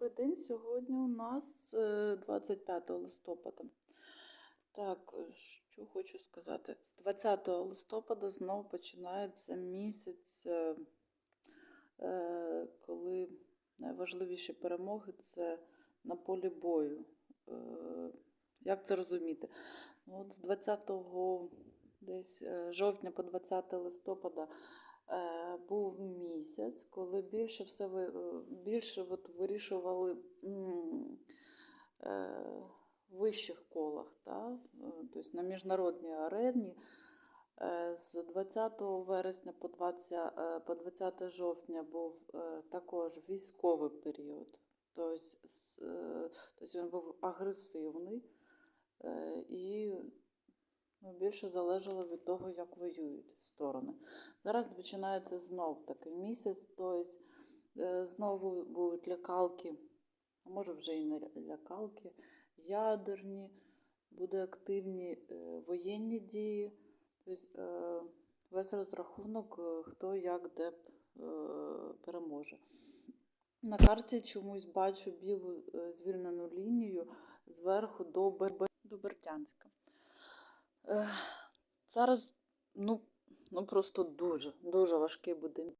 Добрий день. Сьогодні у нас е, 25 листопада. Так, е, що хочу сказати. З 20 листопада знову починається місяць, е, е, коли найважливіші перемоги це на полі бою. Е, Як це розуміти? Ну, От з 20 десь е, жовтня по 20 листопада е, був місяць, коли більше все е, більше от вирішували е, в вищих колах, та? е, тобто на міжнародній арені. Е, З 20 вересня по 20, е, по 20 жовтня був е, також військовий період. Тобто, е, тобто він був агресивний е, і більше залежало від того, як воюють сторони. Зараз починається знов такий місяць, тобто е, знову будуть лякалки, а може вже і не лякалки, ядерні, буде активні е, воєнні дії. Тобто е, весь розрахунок, хто як де переможе. На карті чомусь бачу білу звільнену лінію зверху до Бердянська. Зараз ну, ну просто дуже, дуже важкий буде